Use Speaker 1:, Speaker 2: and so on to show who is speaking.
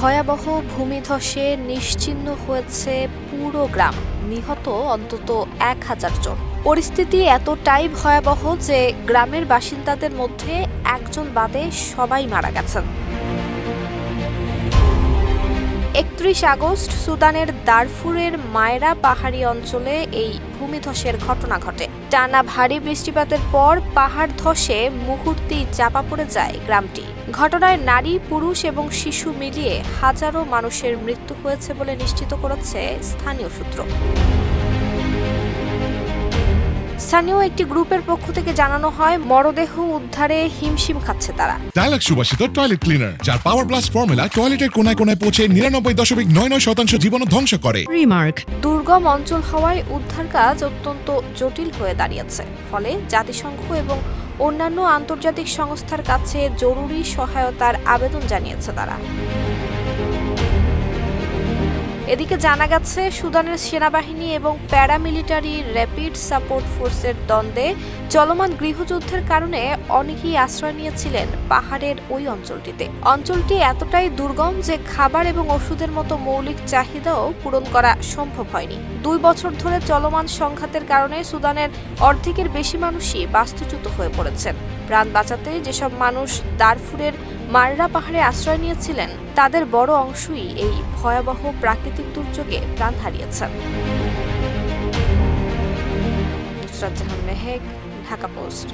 Speaker 1: ভয়াবহ ভূমিধসে নিশ্চিহ্ন হয়েছে পুরো গ্রাম। নিহত অন্তত এক হাজার জন। পরিস্থিতি এতটাই ভয়াবহ যে গ্রামের বাসিন্দাদের মধ্যে একজন বাদে সবাই মারা গেছেন। একত্রিশ আগস্ট সুদানের দারফুরের মায়রা পাহাড়ি অঞ্চলে এই ভূমিধসের ঘটনা ঘটে। টানা ভারী বৃষ্টিপাতের পর পাহাড় ধসে মুহূর্তেই চাপা পড়ে যায় গ্রামটি। ঘটনায় নারী, পুরুষ এবং শিশু মিলিয়ে হাজারো মানুষের মৃত্যু হয়েছে বলে নিশ্চিত করেছে স্থানীয় সূত্র। স্থানীয় একটি গ্রুপের পক্ষ থেকে জানানো হয় মরদেহ উদ্ধারে হিমশিম খাচ্ছে তারা।
Speaker 2: ডায়ালগ সুবাসিত টয়লেট ক্লিনার যার পাওয়ার প্লাস ফর্মুলা টয়লেটের কোনায় কোনায় পৌঁছে নিরানব্বই দশমিক নয় নয় শতাংশ জীবন ধ্বংস করে।
Speaker 3: Remark.
Speaker 1: দুর্গম অঞ্চল হওয়ায় উদ্ধার কাজ অত্যন্ত জটিল হয়ে দাঁড়িয়েছে। ফলে জাতিসংঘ এবং অন্যান্য আন্তর্জাতিক সংস্থার কাছে জরুরি সহায়তার আবেদন জানিয়েছে তারা। এদিকে জানা গেছে, সুদানের সেনাবাহিনী এবং প্যারামিলিটারি র্যাপিড সাপোর্ট ফোর্সের দ্বন্দ্বে চলমান গৃহযুদ্ধের কারণে অনেকেই আশ্রয় নিয়েছিলেন পাহাড়ের ওই অঞ্চলটিতে। অঞ্চলটি এতটাই দুর্গম যে খাবার এবং ওষুধের মতো মৌলিক চাহিদাও পূরণ করা সম্ভব হয়নি। দুই বছর ধরে চলমান সংঘাতের কারণে সুদানের অর্ধেকের বেশি মানুষই বাস্তুচ্যুত হয়ে পড়েছেন। প্রাণ বাঁচাতে যেসব মানুষ দারফুরের মাররা পাহাড়ে আশ্রয় নিয়েছিলেন, তাদের বড় অংশই এই ভয়াবহ প্রাকৃতিক দুর্যোগে প্রাণ হারিয়েছেন। নুসরাত জাহান মেহেক ঢাকা পোস্ট।